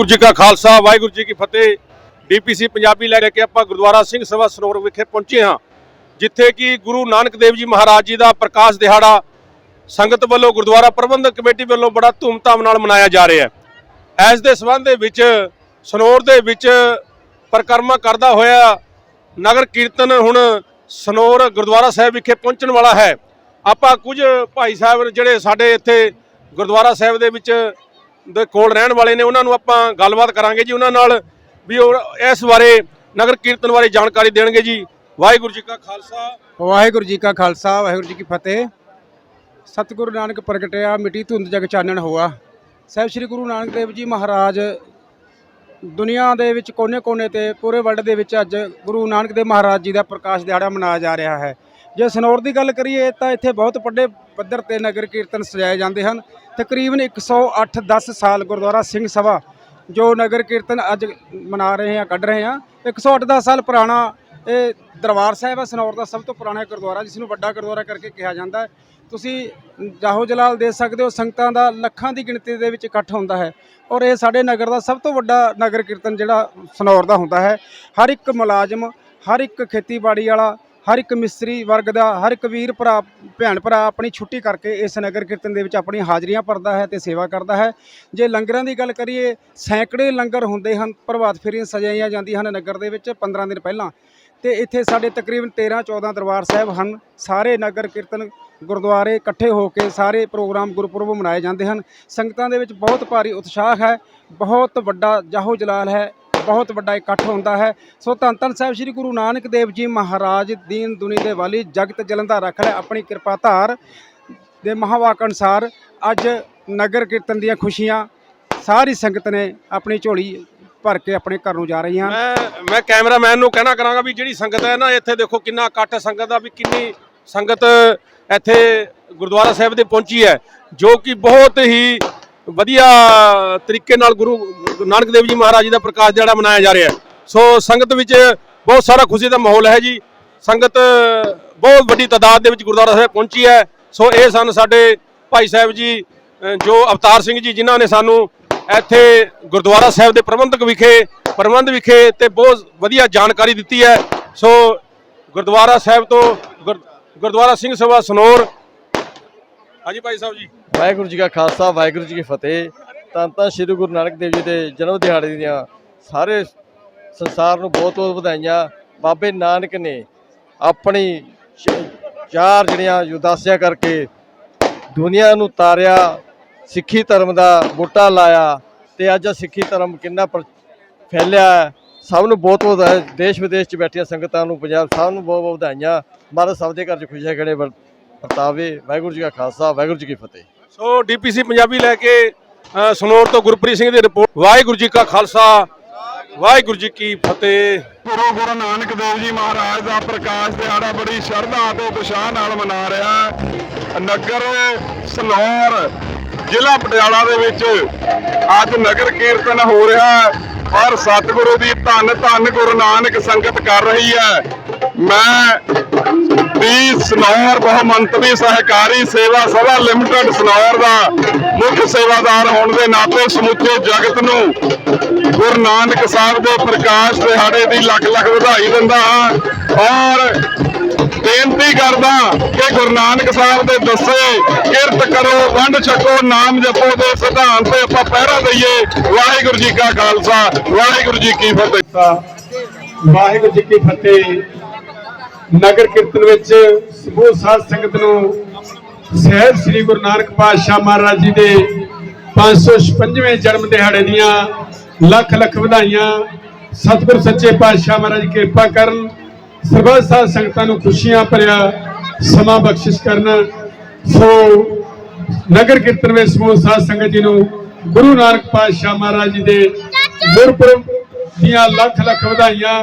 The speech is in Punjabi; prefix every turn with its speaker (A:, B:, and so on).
A: ਵਾਹਿਗੁਰੂ ਜੀ ਕਾ ਖਾਲਸਾ, ਵਾਹਿਗੁਰੂ ਜੀ ਕੀ ਫਤਿਹ। ਡੀਪੀਸੀ ਪੰਜਾਬੀ ਲੈ ਕੇ ਆਪਾਂ ਗੁਰਦੁਆਰਾ ਸਿੰਘ ਸਭਾ ਸਰੋਵਰ ਵਿਖੇ ਪਹੁੰਚੇ ਹਾਂ, ਜਿੱਥੇ ਕਿ ਗੁਰੂ ਨਾਨਕ ਦੇਵ ਜੀ ਮਹਾਰਾਜ ਜੀ ਦਾ ਪ੍ਰਕਾਸ਼ ਦਿਹਾੜਾ ਸੰਗਤ ਵੱਲੋਂ ਗੁਰਦੁਆਰਾ ਪ੍ਰਬੰਧਕ ਕਮੇਟੀ ਵੱਲੋਂ ਬੜਾ ਧੂਮਧਾਮ ਨਾਲ ਮਨਾਇਆ ਜਾ ਰਿਹਾ ਹੈ। ਇਸ ਦੇ ਸਬੰਧ ਦੇ ਵਿੱਚ, ਸਨੌਰ ਦੇ ਵਿੱਚ ਪਰਿਕਰਮਾ ਕਰਦਾ ਹੋਇਆ ਨਗਰ ਕੀਰਤਨ ਹੁਣ ਸਨੌਰ ਗੁਰਦੁਆਰਾ ਸਾਹਿਬ ਵਿਖੇ ਪਹੁੰਚਣ ਵਾਲਾ ਹੈ। ਆਪਾਂ ਕੁਝ ਭਾਈ ਸਾਹਿਬ ਜਿਹੜੇ ਸਾਡੇ ਇੱਥੇ ਗੁਰਦੁਆਰਾ ਸਾਹਿਬ ਦੇ ਵਿੱਚ ਦੇ ਕੋਲ ਰਹਿਣ ਵਾਲੇ ਨੇ, ਉਹਨਾਂ ਨੂੰ ਆਪਾਂ ਗੱਲਬਾਤ ਕਰਾਂਗੇ ਜੀ ਉਹਨਾਂ ਨਾਲ ਵੀ ਉਹ ਇਸ ਬਾਰੇ ਨਗਰ ਕੀਰਤਨ ਬਾਰੇ ਜਾਣਕਾਰੀ ਦੇਣਗੇ ਜੀ। ਵਾਹਿਗੁਰੂ ਜੀ ਕਾ ਖਾਲਸਾ।
B: ਵਾਹਿਗੁਰੂ ਜੀ ਕਾ ਖਾਲਸਾ, ਵਾਹਿਗੁਰੂ ਜੀ ਕੀ ਫਤਿਹ। ਸਤਿਗੁਰੂ ਨਾਨਕ ਪ੍ਰਗਟਿਆ, ਮਿੱਟੀ ਧੁੰਦ ਜਗ ਚਾਨਣ ਹੋਆ। ਸਾਹਿਬ ਸ੍ਰੀ ਗੁਰੂ ਨਾਨਕ ਦੇਵ ਜੀ ਮਹਾਰਾਜ, ਦੁਨੀਆ ਦੇ ਵਿੱਚ ਕੋਨੇ-ਕੋਨੇ ਤੇ, ਪੂਰੇ ਵਰਲਡ ਦੇ ਵਿੱਚ ਅੱਜ ਗੁਰੂ ਨਾਨਕ ਦੇਵ ਮਹਾਰਾਜ ਜੀ ਦਾ ਪ੍ਰਕਾਸ਼ ਦਿਹਾੜਾ ਮਨਾਇਆ ਜਾ ਰਿਹਾ ਹੈ। ਜੇ ਸਨੌਰ ਦੀ ਗੱਲ ਕਰੀਏ, ਤਾਂ ਇੱਥੇ ਬਹੁਤ ਵੱਡੇ ਪੱਧਰ ਤੇ ਨਗਰ ਕੀਰਤਨ ਸਜਾਏ ਜਾਂਦੇ ਹਨ। ਤਕਰੀਬਨ 108 10 ਸਾਲ ਗੁਰਦੁਆਰਾ ਸਿੰਘ ਸਭਾ ਜੋ ਨਗਰ ਕੀਰਤਨ ਅੱਜ ਮਨਾ ਰਹੇ ਹਾਂ, ਕੱਢ ਰਹੇ ਹਾਂ। 108 10 ਸਾਲ ਪੁਰਾਣਾ ਇਹ ਦਰਬਾਰ ਸਾਹਿਬ ਹੈ, ਸਨੌਰ ਦਾ ਸਭ ਤੋਂ ਪੁਰਾਣਾ ਗੁਰਦੁਆਰਾ, ਜਿਸ ਨੂੰ ਵੱਡਾ ਗੁਰਦੁਆਰਾ ਕਰਕੇ ਕਿਹਾ ਜਾਂਦਾ ਹੈ। ਤੁਸੀਂ ਜਾਹੋ ਜਲਾਲ ਦੇ ਸਕਦੇ ਹੋ, ਸੰਗਤਾਂ ਦਾ ਲੱਖਾਂ ਦੀ ਗਿਣਤੀ ਦੇ ਵਿੱਚ ਇਕੱਠ ਹੁੰਦਾ ਹੈ ਔਰ ਇਹ ਸਾਡੇ ਨਗਰ ਦਾ ਸਭ ਤੋਂ ਵੱਡਾ ਨਗਰ ਕੀਰਤਨ ਜਿਹੜਾ ਸਨੌਰ ਦਾ ਹੁੰਦਾ ਹੈ। ਹਰ ਇੱਕ ਮੁਲਾਜ਼ਮ, ਹਰ ਇੱਕ ਖੇਤੀਬਾੜੀ ਵਾਲਾ ਹਰ ਇੱਕ ਮਿਸਤਰੀ ਵਰਗ ਦਾ, ਹਰ ਇੱਕ ਵੀਰ ਭਰਾ, ਭੈਣ ਭਰਾ ਆਪਣੀ ਛੁੱਟੀ ਕਰਕੇ ਇਸ ਨਗਰ ਕੀਰਤਨ ਦੇ ਵਿੱਚ ਆਪਣੀ ਹਾਜ਼ਰੀਆਂ ਭਰਦਾ ਹੈ ਤੇ ਸੇਵਾ ਕਰਦਾ ਹੈ। ਜੇ ਲੰਗਰਾਂ ਦੀ ਗੱਲ ਕਰੀਏ, ਸੈਂਕੜੇ ਲੰਗਰ ਹੁੰਦੇ ਹਨ, ਪ੍ਰਭਾਤ ਫੇਰੀਆਂ ਸਜਾਈਆਂ ਜਾਂਦੀਆਂ ਹਨ ਨਗਰ ਦੇ ਵਿੱਚ 15 ਦਿਨ ਪਹਿਲਾਂ। ਤੇ ਇੱਥੇ ਸਾਡੇ ਤਕਰੀਬਨ 13 14 ਦਰਬਾਰ ਸਾਹਿਬ ਹਨ। ਸਾਰੇ ਨਗਰ ਕੀਰਤਨ ਗੁਰਦੁਆਰੇ ਇਕੱਠੇ ਹੋ ਕੇ ਸਾਰੇ ਪ੍ਰੋਗਰਾਮ ਗੁਰਪੁਰਬ ਮਨਾਏ ਜਾਂਦੇ ਹਨ। ਸੰਗਤਾਂ ਦੇ ਵਿੱਚ ਬਹੁਤ ਭਾਰੀ ਉਤਸ਼ਾਹ ਹੈ, ਬਹੁਤ ਵੱਡਾ ਜਾਹੋ ਜਲਾਲ ਹੈ। ਬਹੁਤ ਵੱਡਾ ਇਕੱਠ ਹੁੰਦਾ ਹੈ। ਸੋ ਧੰਨ ਧੰਨ ਸਾਹਿਬ ਸ੍ਰੀ ਗੁਰੂ ਨਾਨਕ ਦੇਵ ਜੀ ਮਹਾਰਾਜ ਦੀਨ ਦੁਨੀ ਦੇ ਵਾਲੀ ਜਗਤ ਜਲੰਦਾ ਰੱਖ ਲੈ ਆਪਣੀ ਕਿਰਪਾ ਧਾਰ ਦੇ ਮਹਾਵਾਕ ਅਨੁਸਾਰ ਅੱਜ ਨਗਰ ਕੀਰਤਨ ਦੀਆਂ ਖੁਸ਼ੀਆਂ ਸਾਰੀ ਸੰਗਤ ਨੇ ਆਪਣੀ ਝੋਲੀ ਭਰ ਕੇ ਆਪਣੇ ਘਰ ਨੂੰ ਜਾ ਰਹੀਆਂ
A: ਮੈਂ ਮੈਂ ਕੈਮਰਾਮੈਨ ਨੂੰ ਕਹਿਣਾ ਕਰਾਂਗਾ ਵੀ ਜਿਹੜੀ ਸੰਗਤ ਹੈ ਨਾ, ਇੱਥੇ ਦੇਖੋ ਕਿੰਨਾ ਇਕੱਠ ਸੰਗਤ ਦਾ ਵੀ ਕਿੰਨੀ ਸੰਗਤ ਇੱਥੇ ਗੁਰਦੁਆਰਾ ਸਾਹਿਬ ਦੇ ਪਹੁੰਚੀ ਹੈ, ਜੋ ਕਿ ਬਹੁਤ ਹੀ ਵਧੀਆ ਤਰੀਕੇ ਨਾਲ ਗੁਰੂ ਨਾਨਕ ਦੇਵ ਜੀ ਮਹਾਰਾਜ ਜੀ ਦਾ ਪ੍ਰਕਾਸ਼ ਦਿਹਾੜਾ ਮਨਾਇਆ ਜਾ ਰਿਹਾ ਹੈ। ਸੋ ਸੰਗਤ ਵਿੱਚ ਬਹੁਤ ਸਾਰਾ ਖੁਸ਼ੀ ਦਾ ਮਾਹੌਲ ਹੈ ਜੀ। ਸੰਗਤ ਬਹੁਤ ਵੱਡੀ ਤਾਦਾਦ ਦੇ ਵਿੱਚ ਗੁਰਦੁਆਰਾ ਸਾਹਿਬ ਪਹੁੰਚੀ ਹੈ। ਸੋ ਇਹ ਸਨ ਸਾਡੇ ਭਾਈ ਸਾਹਿਬ ਜੀ ਜੋ ਅਵਤਾਰ ਸਿੰਘ ਜੀ, ਜਿਨ੍ਹਾਂ ਨੇ ਸਾਨੂੰ ਇੱਥੇ ਗੁਰਦੁਆਰਾ ਸਾਹਿਬ ਦੇ ਪ੍ਰਬੰਧਕ ਵਿਖੇ, ਪ੍ਰਬੰਧ ਵਿਖੇ ਤੇ ਬਹੁਤ ਵਧੀਆ ਜਾਣਕਾਰੀ ਦਿੱਤੀ ਹੈ। ਸੋ ਗੁਰਦੁਆਰਾ ਸਾਹਿਬ ਤੋਂ ਗੁਰ- ਗੁਰਦੁਆਰਾ ਸਿੰਘ ਸਭਾ ਸਨੌਰ। ਹਾਂਜੀ ਭਾਈ ਸਾਹਿਬ ਜੀ।
C: ਵਾਹਿਗੁਰੂ ਜੀ ਕਾ ਖਾਲਸਾ, ਵਾਹਿਗੁਰੂ ਜੀ ਕੀ ਫਤਿਹ। ਤਾਂ ਧੰਨ ਸ੍ਰੀ ਗੁਰੂ ਨਾਨਕ ਦੇਵ ਜੀ ਦੇ ਜਨਮ ਦਿਹਾੜੇ ਦੀਆਂ ਸਾਰੇ ਸੰਸਾਰ ਨੂੰ ਬਹੁਤ ਬਹੁਤ ਵਧਾਈਆਂ। ਬਾਬੇ ਨਾਨਕ ਨੇ ਆਪਣੀ ਚਾਰ ਜਿਹੜੀਆਂ ਉਦਾਸੀਆਂ ਕਰਕੇ ਦੁਨੀਆ ਨੂੰ ਤਾਰਿਆ, ਸਿੱਖੀ ਧਰਮ ਦਾ ਬੂਟਾ ਲਾਇਆ ਤੇ ਅੱਜ ਸਿੱਖੀ ਧਰਮ ਕਿੰਨਾ ਪ੍ਰ- ਫੈਲਿਆ ਸਭ ਨੂੰ ਬਹੁਤ ਬਹੁਤ ਦੇਸ਼ ਵਿਦੇਸ਼ 'ਚ ਬੈਠੀਆਂ ਸੰਗਤਾਂ ਨੂੰ ਪੰਜਾਬ ਸਭ ਨੂੰ ਬਹੁਤ ਬਹੁਤ ਵਧਾਈਆਂ। ਮਹਾਰਾਜ ਸਭ ਦੇ ਘਰ 'ਚ ਖੁਸ਼ੀਆਂ ਖੜੇ ਵਰ- ਵਰਤਾਵੇ। ਵਾਹਿਗੁਰੂ ਜੀ ਕਾ ਖਾਲਸਾ, ਵਾਹਿਗੁਰੂ ਜੀ ਕੀ ਫਤਿਹ।
A: ਸੋ ਡੀਪੀਸੀ ਪੰਜਾਬੀ ਲੈ ਕੇ ਅ, ਸਨੌਰ ਤੋਂ ਗੁਰਪ੍ਰੀਤ ਸਿੰਘ ਦੀ ਰਿਪੋਰਟ। ਵਾਹਿਗੁਰੂ ਜੀ ਕਾ ਖਾਲਸਾ ਵਾਹਿਗੁਰੂ ਜੀ ਕੀ ਫਤਿਹ।
D: ਗੁਰੂ ਗੁਰੂ ਨਾਨਕ ਦੇਵ ਜੀ ਮਹਾਰਾਜ ਦਾ ਪ੍ਰਕਾਸ਼ ਦਿਹਾੜਾ ਬੜੀ ਸ਼ਰਧਾ ਤੇ ਉਤਸ਼ਾਹ ਨਾਲ ਮਨਾ ਰਿਹਾ ਨਗਰ ਸਨੌਰ ਜ਼ਿਲ੍ਹਾ ਪਟਿਆਲਾ ਦੇ ਵਿੱਚ ਅੱਜ ਨਗਰ ਕੀਰਤਨ ਹੋ ਰਿਹਾ ਔਰ ਸਤਿਗੁਰੂ ਦੀ ਧੰਨ ਧੰਨ ਗੁਰੂ ਨਾਨਕ ਸੰਗਤ ਕਰ ਰਹੀ ਹੈ। ਮੈਂ ਦੀ ਸਨੌਰ ਬਹੁਮੰਤਵੀ ਸਹਿਕਾਰੀ ਸੇਵਾ ਸਭਾ ਲਿਮਟਿਡ ਸਨੌਰ ਦਾ ਮੁੱਖ ਸੇਵਾਦਾਰ ਹੋਣ ਦੇ ਨਾਤੇ ਸਮੁੱਚੇ ਜਗਤ ਨੂੰ ਗੁਰੂ ਨਾਨਕ ਸਾਹਿਬ ਦੇ ਪ੍ਰਕਾਸ਼ ਦਿਹਾੜੇ ਦੀ ਲੱਖ ਲੱਖ ਵਧਾਈ ਦਿੰਦਾ ਹਾਂ। ਔਰ ਬੇਨਤੀ ਕਰਦਾ ਕਿ ਗੁਰੂ ਨਾਨਕ ਸਾਹਿਬ ਦੇ ਦੱਸੇ ਕਿਰਤ ਕਰੋ, ਵੰਡ ਛਕੋ, ਨਾਮ ਜਪੋ ਦੇ ਸਿਧਾਂਤ ਤੇ ਆਪਾਂ ਪਹਿਰਾ ਦਈਏ। ਵਾਹਿਗੁਰੂ ਜੀ ਕਾ ਖਾਲਸਾ, ਵਾਹਿਗੁਰੂ ਜੀ ਕੀ ਫਤਿਹ।
E: ਵਾਹਿਗੁਰੂ ਜੀ ਕੀ ਫਤਿਹ। ਨਗਰ ਕੀਰਤਨ ਵਿੱਚ ਸਮੂਹ ਸਾਧ ਸੰਗਤ ਨੂੰ ਸਹਿਬ ਸ੍ਰੀ ਗੁਰੂ ਨਾਨਕ ਪਾਤਸ਼ਾਹ ਮਹਾਰਾਜ ਜੀ ਦੇ 556ਵੇਂ ਜਨਮ ਦਿਹਾੜੇ ਦੀਆਂ ਲੱਖ ਲੱਖ ਵਧਾਈਆਂ। ਸਤਿਗੁਰ ਸੱਚੇ ਪਾਤਸ਼ਾਹ ਮਹਾਰਾਜ ਕਿਰਪਾ ਕਰਨ, ਸਰਬੱਤ ਸਾਧ ਸੰਗਤਾਂ ਨੂੰ ਖੁਸ਼ੀਆਂ ਭਰਿਆ ਸਮਾਂ ਬਖਸ਼ਿਸ਼ ਕਰਨ। ਸੋ ਨਗਰ ਕੀਰਤਨ ਵਿੱਚ ਸਮੂਹ ਸਾਧ ਸੰਗਤ ਜੀ ਨੂੰ ਗੁਰੂ ਨਾਨਕ ਪਾਤਸ਼ਾਹ ਮਹਾਰਾਜ ਜੀ ਦੇ ਗੁਰਪੁਰਬ ਦੀਆਂ ਲੱਖ ਲੱਖ ਵਧਾਈਆਂ।